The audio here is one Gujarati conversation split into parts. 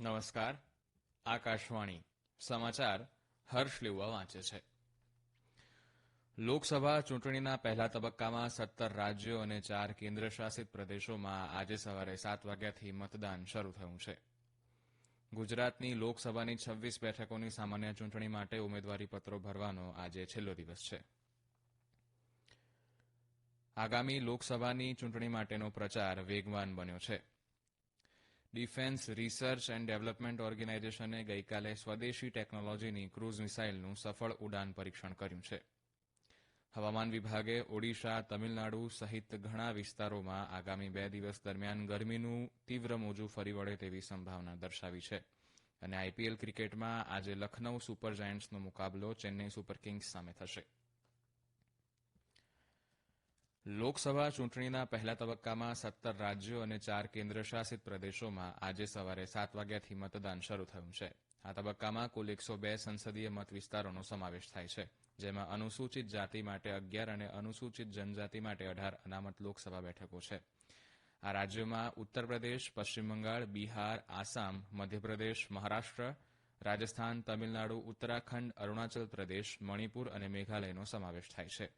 નમસ્કાર. આકાશવાણી. સમાચાર હર્ષ લેવા વાંચે છે. લોકસભા ચૂંટણીના પહેલા તબક્કામાં સત્તર રાજ્યો અને ચાર કેન્દ્રશાસિત પ્રદેશોમાં આજે સવારે સાત વાગ્યાથી મતદાન શરૂ થયું છે. ગુજરાતની લોકસભાની છવ્વીસ બેઠકોની સામાન્ય ચૂંટણી માટે ઉમેદવારીપત્રો ભરવાનો આજે છેલ્લો દિવસ છે. આગામી લોકસભાની ચૂંટણી માટેનો પ્રચાર વેગવાન બન્યો છે. ડિફેન્સ રિસર્ચ એન્ડ ડેવલપમેન્ટ ઓર્ગેનાઇઝેશને ગઈકાલે સ્વદેશી ટેકનોલોજીની ક્રૂઝ મિસાઇલનું સફળ ઉડાન પરીક્ષણ કર્યું છે. હવામાન વિભાગે ઓડિશા, તમિલનાડુ સહિત ઘણા વિસ્તારોમાં આગામી બે દિવસ દરમિયાન ગરમીનું તીવ્ર મોજું ફરી વળે તેવી સંભાવના દર્શાવી છે. અને આઈપીએલ ક્રિકેટમાં આજે લખનઉ સુપર જાયન્ટ્સનો મુકાબલો ચેન્નઈ સુપર કિંગ્સ સામે થશે. લોકસભા ચૂંટણીના પહેલા તબક્કામાં સત્તર રાજ્યો અને ચાર કેન્દ્રશાસિત પ્રદેશોમાં આજે સવારે સાત વાગ્યાથી મતદાન શરૂ થયું છે. આ તબક્કામાં કુલ એકસો બે સંસદીય મત વિસ્તારોનો સમાવેશ થાય છે, જેમાં અનુસૂચિત જાતિ માટે અગિયાર અને અનુસૂચિત જનજાતિ માટે અઢાર અનામત લોકસભા બેઠકો છે. આ રાજ્યોમાં ઉત્તર પ્રદેશ, પશ્ચિમ બંગાળ, બિહાર, આસામ, મધ્યપ્રદેશ, મહારાષ્ટ્ર, રાજસ્થાન, તમિલનાડુ, ઉત્તરાખંડ, અરુણાચલ પ્રદેશ, મણિપુર અને મેઘાલયનો સમાવેશ થાય છે.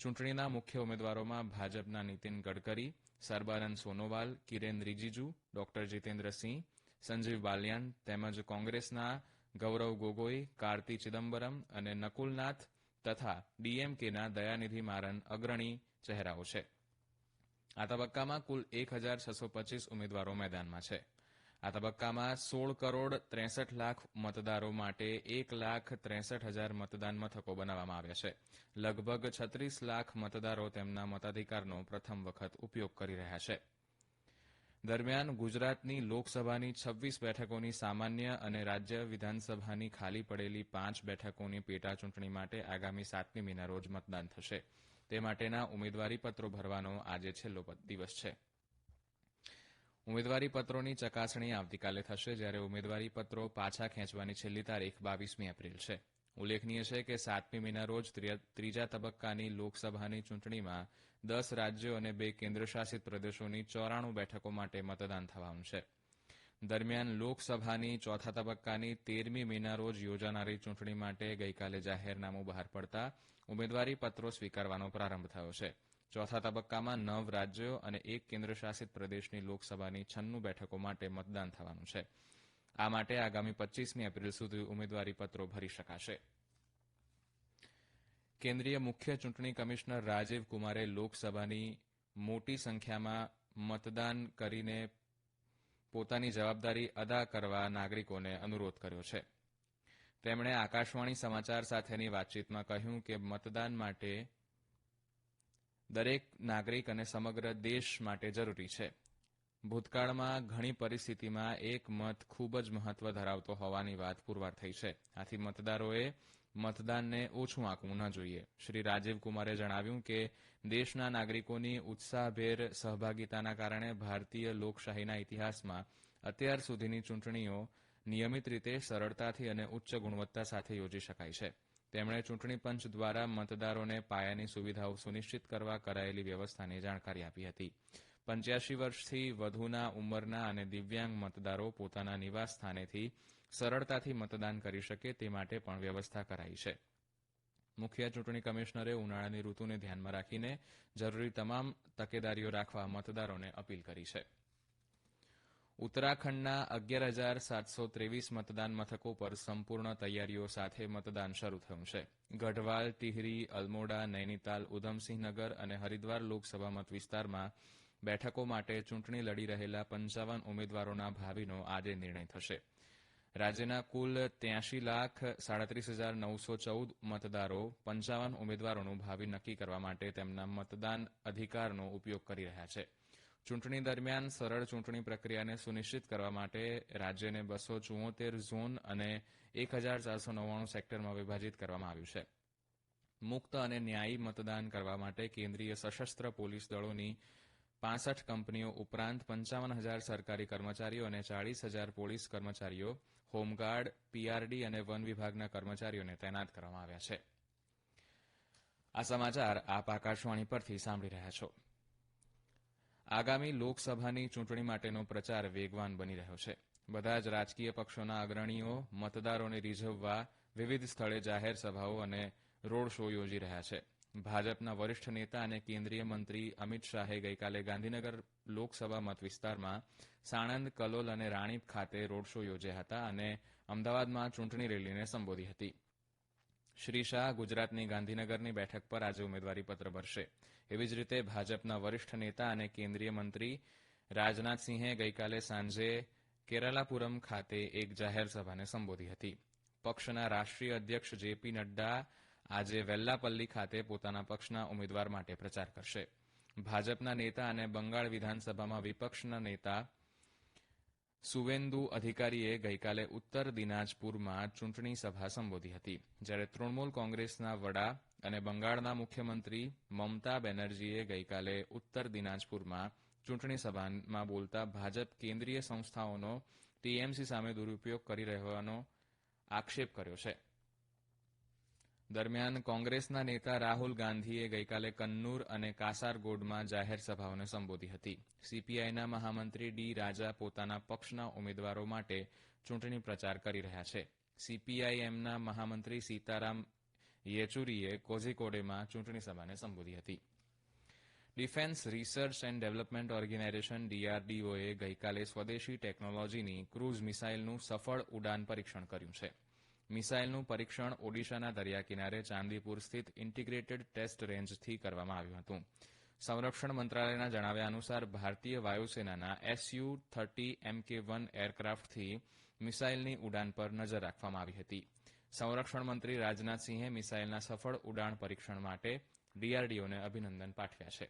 ચૂંટણીના મુખ્ય ઉમેદવારોમાં ભાજપના નીતિન ગડકરી, સરબાનંદ સોનોવાલ, કિરેન રિજીજુ, ડોક્ટર જીતેન્દ્રસિંહ સંજીવ બાલિયાન તેમજ કોંગ્રેસના ગૌરવ ગોગોઈ, કાર્તિ ચિદમ્બરમ અને નકુલનાથ તથા ડીએમકેના દયાનિધિ મારન અગ્રણી ચહેરાઓ છે. આ તબક્કામાં કુલ એક હજાર છસો પચીસ ઉમેદવારો મેદાનમાં છે. આ તબક્કામાં સોળ કરોડ ત્રેસઠ લાખ મતદારો માટે એક લાખ ત્રેસઠ હજાર મતદાન મથકો બનાવવામાં આવ્યા છે. લગભગ છત્રીસ લાખ મતદારો તેમના મતાધિકારનો પ્રથમ વખત ઉપયોગ કરી રહ્યા છે. દરમિયાન ગુજરાતની લોકસભાની છવ્વીસ બેઠકોની સામાન્ય અને રાજ્ય વિધાનસભાની ખાલી પડેલી પાંચ બેઠકોની પેટાચૂંટણી માટે આગામી સાતમી મીના રોજ મતદાન થશે. તે માટેના ઉમેદવારીપત્રો ભરવાનો આજે છેલ્લો દિવસ છે. ઉમેદવારી પત્રોની ચકાસણી આવતીકાલે થશે જ્યારે ઉમેદવારી પત્રો પાછા ખેંચવાની છેલ્લી તારીખ બાવીસમી એપ્રિલ છે. ઉલ્લેખનીય છે કે સાતમી મેના રોજ ત્રીજા તબક્કાની લોકસભાની ચૂંટણીમાં દસ રાજ્યો અને બે કેન્દ્રશાસિત પ્રદેશોની ચોરાણું બેઠકો માટે મતદાન થવાનું છે. દરમિયાન લોકસભાની ચોથા તબક્કાની તેરમી મેના રોજ યોજાનારી ચૂંટણી માટે ગઈકાલે જાહેરનામું બહાર પડતા ઉમેદવારી પત્રો સ્વીકારવાનો પ્રારંભ થયો છે. ચોથા તબક્કામાં નવ રાજ્યો અને એક કેન્દ્રશાસિત પ્રદેશની લોકસભાની છન્નું બેઠકો માટે મતદાન થવાનું છે. આ માટે આગામી પચ્ચીસમી એપ્રિલ સુધી ઉમેદવારી પત્રો ભરી શકાશે. કેન્દ્રીય મુખ્ય ચૂંટણી કમિશનર રાજીવ કુમારે લોકસભાની મોટી સંખ્યામાં મતદાન કરીને પોતાની જવાબદારી અદા કરવા નાગરિકોને અનુરોધ કર્યો છે. તેમણે આકાશવાણી સમાચાર સાથેની વાતચીતમાં કહ્યું કે મતદાન માટે દરેક નાગરિક અને સમગ્ર દેશ માટે જરૂરી છે. ભૂતકાળમાં ઘણી પરિસ્થિતિમાં એક મત ખૂબ જ મહત્વ ધરાવતો હોવાની વાત પુરવાર થઈ છે. આથી મતદારોએ મતદાનને ઓછું આંકવું ન જોઈએ. શ્રી રાજીવ કુમારે જણાવ્યું કે દેશના નાગરિકોની ઉત્સાહભેર સહભાગિતાના કારણે ભારતીય લોકશાહીના ઇતિહાસમાં અત્યાર સુધીની ચૂંટણીઓ નિયમિત રીતે સરળતાથી અને ઉચ્ચ ગુણવત્તા સાથે યોજી શકાય છે. તેમણે ચૂંટણી પંચ દ્વારા મતદારોને પાયાની સુવિધાઓ સુનિશ્ચિત કરવા કરાયેલી વ્યવસ્થાની જાણકારી આપી હતી. પંચ્યાસી વર્ષથી વધુના ઉંમરના અને દિવ્યાંગ મતદારો પોતાના નિવાસ સ્થાનેથી સરળતાથી મતદાન કરી શકે તે માટે પણ વ્યવસ્થા કરાઈ છે. મુખ્ય ચૂંટણી કમિશનરે ઉનાળાની ઋતુને ધ્યાનમાં રાખીને જરૂરી તમામ તકેદારીઓ રાખવા મતદારોને અપીલ કરી છે. ઉત્તરાખંડના અગિયાર હજાર સાતસો ત્રેવીસ મતદાન મથકો પર સંપૂર્ણ તૈયારીઓ સાથે મતદાન શરૂ થયું છે. ગઢવાલ, ટિહરી, અલમોડા, નૈનીતાલ, ઉધમસિંહનગર અને હરિદ્વાર લોકસભા મત વિસ્તારમાં બેઠકો માટે ચૂંટણી લડી રહેલા પંચાવન ઉમેદવારોના ભાવિનો આજે નિર્ણય થશે. રાજ્યના કુલ ત્યાંશી લાખ સાડત્રીસ હજાર નવસો ચૌદ મતદારો પંચાવન ઉમેદવારોનું ભાવિ નક્કી કરવા માટે તેમના મતદાન અધિકારનો ઉપયોગ કરી રહ્યા છે. ચૂંટણી દરમિયાન સરળ ચૂંટણી પ્રક્રિયાને સુનિશ્ચિત કરવા માટે રાજ્યને બસો ચુંવોતેર ઝોન અને એક હજાર ચારસો નવ્વાણું સેક્ટરમાં વિભાજીત કરવામાં આવ્યું છે. મુક્ત અને ન્યાયી મતદાન કરવા માટે કેન્દ્રીય સશસ્ત્ર પોલીસ દળોની પાંસઠ કંપનીઓ ઉપરાંત પંચાવન હજાર સરકારી કર્મચારીઓ અને ચાળીસ હજાર પોલીસ કર્મચારીઓ, હોમગાર્ડ પીઆરડી અને વન વિભાગના કર્મચારીઓને તૈનાત કરવામાં આવ્યા છે. આ સમાચાર આપ આકાશવાણી પરથી સાંભળી રહ્યા છો. આગામી લોકસભાની ચૂંટણી માટેનો પ્રચાર વેગવાન બની રહ્યો છે. બધા જ રાજકીય પક્ષોના અગ્રણીઓ, મતદારોને રીઝવવા વિવિધ સ્થળે જાહેર સભાઓ અને રોડ શો યોજી રહ્યા છે. ભાજપના વરિષ્ઠ નેતા અને કેન્દ્રીય મંત્રી અમિત શાહે ગઈકાલે ગાંધીનગર લોકસભા મત વિસ્તારમાં સાણંદ, કલોલ અને રાણીપ ખાતે રોડ શો યોજ્યા હતા અને અમદાવાદમાં ચૂંટણી રેલીને સંબોધી હતી. શ્રી શાહ ગુજરાતની ગાંધીનગરની બેઠક પર આજે ઉમેદવારીપત્ર ભરશે. એવી જ રીતે ભાજપના વરિષ્ઠ નેતા અને કેન્દ્રીય મંત્રી રાજનાથસિંહે ગઈકાલે સાંજે કેરાલાપુરમ ખાતે એક જાહેર સભાને સંબોધી હતી. પક્ષના રાષ્ટ્રીય અધ્યક્ષ જેપી નડ્ડા આજે વેલ્લાપલ્લી ખાતે પોતાના પક્ષના ઉમેદવાર માટે પ્રચાર કરશે. ભાજપના નેતા અને બંગાળ વિધાનસભામાં વિપક્ષના નેતા સુવેન્દુ અધિકારીએ ગઈકાલે ઉત્તર દિનાજપુરમાં ચૂંટણી સભા સંબોધી હતી. જ્યારે તૃણમૂલ કોંગ્રેસના વડા અને બંગાળના મુખ્યમંત્રી મમતા બેનર્જીએ ગઈકાલે ઉત્તર દિનાજપુરમાં ચૂંટણી સભામાં બોલતા ભાજપ કેન્દ્રીય સંસ્થાઓનો ટીએમસી સામે દુરુપયોગ કરી રહેવાનો આક્ષેપ કર્યો છે. દરમિયાન કોંગ્રેસના નેતા રાહુલ ગાંધીએ ગઈકાલે કન્નૂર અને કાસારગોડમાં જાહેર સભાઓને સંબોધી હતી. સીપીઆઈના મહામંત્રી ડી રાજા પોતાના પક્ષના ઉમેદવારો માટે ચૂંટણી પ્રચાર કરી રહ્યા છે. સીપીઆઈએમના મહામંત્રી સીતારામ યેચુરીએ કોઝીકોડેમાં ચૂંટણી સભાને સંબોધી હતી. Defence research and development organisation ડીઆરડીઓએ ગઈકાલે સ્વદેશી ટેકનોલોજીની ક્રૂઝ મિસાઇલનું સફળ ઉડાન પરીક્ષણ કર્યું છે. મિસાઇલનું પરીક્ષણ ઓડિશાના દરિયા કિનારે ચાંદીપુર સ્થિત ઇન્ટિગ્રેટેડ ટેસ્ટ રેન્જથી કરવામાં આવ્યું હતું. સંરક્ષણ મંત્રાલયના જણાવ્યા અનુસાર ભારતીય વાયુસેનાના એસયુ થર્ટી એમકે વન એરક્રાફ્ટથી મિસાઇલની ઉડાન પર નજર રાખવામાં આવી હતી. સંરક્ષણ મંત્રી રાજનાથસિંહે મિસાઇલના સફળ ઉડાણ પરીક્ષણ માટે ડીઆરડીઓને અભિનંદન પાઠવ્યા છે.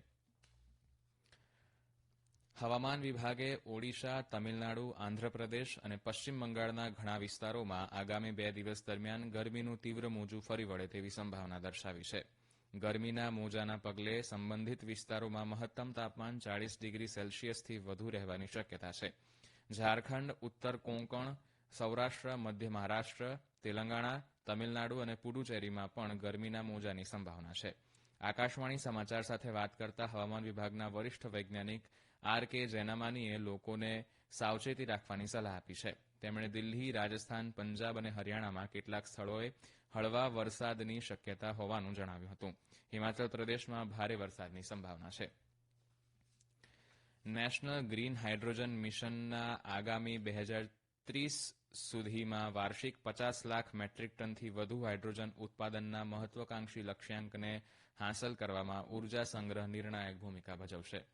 હવામાન વિભાગે ઓડિશા, તમિલનાડુ, આંધ્રપ્રદેશ અને પશ્ચિમ બંગાળના ઘણા વિસ્તારોમાં આગામી બે દિવસ દરમિયાન ગરમીનું તીવ્ર મોજું ફરી વળે તેવી સંભાવના દર્શાવી છે. ગરમીના મોજાના પગલે સંબંધિત વિસ્તારોમાં મહત્તમ તાપમાન ચાળીસ ડિગ્રી સેલ્સિયસથી વધુ રહેવાની શક્યતા છે. ઝારખંડ, ઉત્તર કોંકણ, સૌરાષ્ટ્ર, મધ્ય મહારાષ્ટ્ર, તેલંગાણા, તમિલનાડુ અને પુડુચેરીમાં પણ ગરમીના મોજાની સંભાવના છે. આકાશવાણી સમાચાર સાથે વાત કરતા હવામાન વિભાગના વરિષ્ઠ વૈજ્ઞાનિક આર કે જૈનામાનીએ લોકોને સાવચેતી રાખવાની સલાહ આપી છે. તેમણે દિલ્હી, રાજસ્થાન, પંજાબ અને હરિયાણામાં કેટલાક સ્થળોએ હળવા વરસાદની શક્યતા હોવાનું જણાવ્યું હતું. હિમાચલ પ્રદેશમાં ભારે વરસાદની સંભાવના છે. નેશનલ ગ્રીન હાઇડ્રોજન મિશનના આગામી બે હજાર ત્રીસ સુધીમાં વાર્ષિક પચાસ લાખ મેટ્રિક ટનથી વધુ હાઇડ્રોજન ઉત્પાદનના મહત્વાકાંક્ષી લક્ષ્યાંકને હાંસલ કરવામાં ઊર્જા સંગ્રહ નિર્ણાયક ભૂમિકા ભજવશે.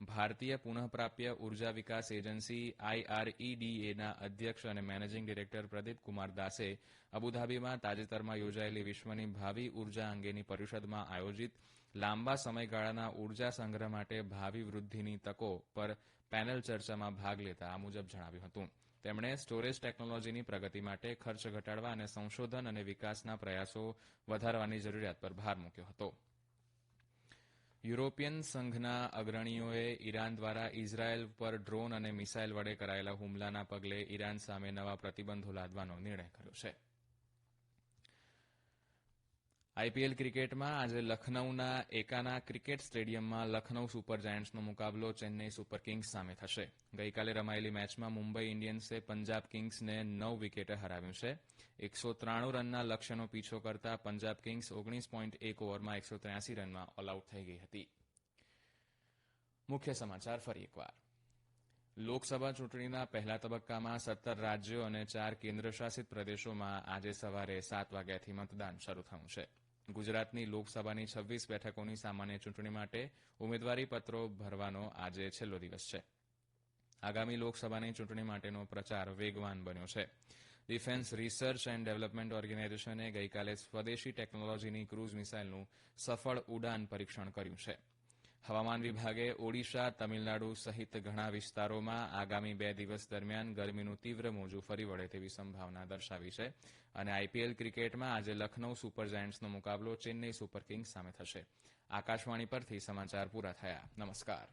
ભારતીય પુનઃપ્રાપ્ય ઊર્જા વિકાસ એજન્સી આઈઆરઈડીએના અધ્યક્ષ અને મેનેજિંગ ડિરેક્ટર પ્રદીપકુમાર દાસે અબુધાબીમાં તાજેતરમાં યોજાયેલી વિશ્વની ભાવિ ઊર્જા અંગેની પરિષદમાં આયોજિત લાંબા સમયગાળાના ઊર્જા સંગ્રહ માટે ભાવિ વૃદ્ધિની તકો પર પેનલ ચર્ચામાં ભાગ લેતા આ મુજબ જણાવ્યું હતું. તેમણે સ્ટોરેજ ટેકનોલોજીની પ્રગતિ માટે ખર્ચ ઘટાડવા અને સંશોધન અને વિકાસના પ્રયાસો વધારવાની જરૂરિયાત પર ભાર મૂક્યો હતો. યુરોપિયન સંઘના અગ્રણીઓએ ઈરાન દ્વારા ઇઝરાયેલ પર ડ્રોન અને મિસાઇલ વડે કરાયેલા હુમલાના પગલે ઈરાન સામે નવા પ્રતિબંધો લાદવાનો નિર્ણય કર્યો છે. આઈપીએલ ક્રિકેટમાં આજે લખનૌના એકાના ક્રિકેટ સ્ટેડિયમમાં લખનૌ સુપર જાયન્ટ્સનો મુકાબલો ચેન્નઈ સુપર કિંગ્સ સામે થશે. ગઈકાલે રમાયેલી મેચમાં મુંબઈ ઇન્ડિયન્સે પંજાબ કિંગ્સને નવ વિકેટે હરાવ્યું છે. એકસો ત્રાણું રનના લક્ષ્યનો પીછો કરતા પંજાબ કિંગ્સ ઓગણીસ પોઈન્ટ એક ઓવરમાં એકસો ત્ર્યાસી રનમાં ઓલ આઉટ થઈ ગઈ હતી. મુખ્ય સમાચાર ફરી એકવાર. લોકસભા ચૂંટણીના પહેલા તબક્કામાં સત્તર રાજ્યો અને ચાર કેન્દ્રશાસિત પ્રદેશોમાં આજે સવારે સાત વાગ્યાથી મતદાન શરૂ થયું છે. ગુજરાતની લોકસભાની છવ્વીસ બેઠકોની સામાન્ય ચૂંટણી માટે ઉમેદવારી પત્રો ભરવાનો આજે છેલ્લો દિવસ છે. આગામી લોકસભાની ચૂંટણી માટેનો પ્રચાર વેગવાન બન્યો છે. ડિફેન્સ રિસર્ચ એન્ડ ડેવલપમેન્ટ ઓર્ગેનાઇઝેશને ગઈકાલે સ્વદેશી ટેકનોલોજીની ક્રૂઝ મિસાઇલનું સફળ ઉડાન પરીક્ષણ કર્યું છે. હવામાન વિભાગે ઓડિશા, તમિલનાડુ સહિત ઘણા વિસ્તારોમાં આગામી બે દિવસ દરમિયાન ગરમીનું તીવ્ર મોજું ફરી વળે તેવી સંભાવના દર્શાવી છે અને આઈપીએલ ક્રિકેટમાં આજે લખનૌ સુપર જાયન્ટ્સનો મુકાબલો ચેન્નઈ સુપર કિંગ્સ સામે થશે. આકાશવાણી પરથી સમાચાર પૂરા થયા. નમસ્કાર.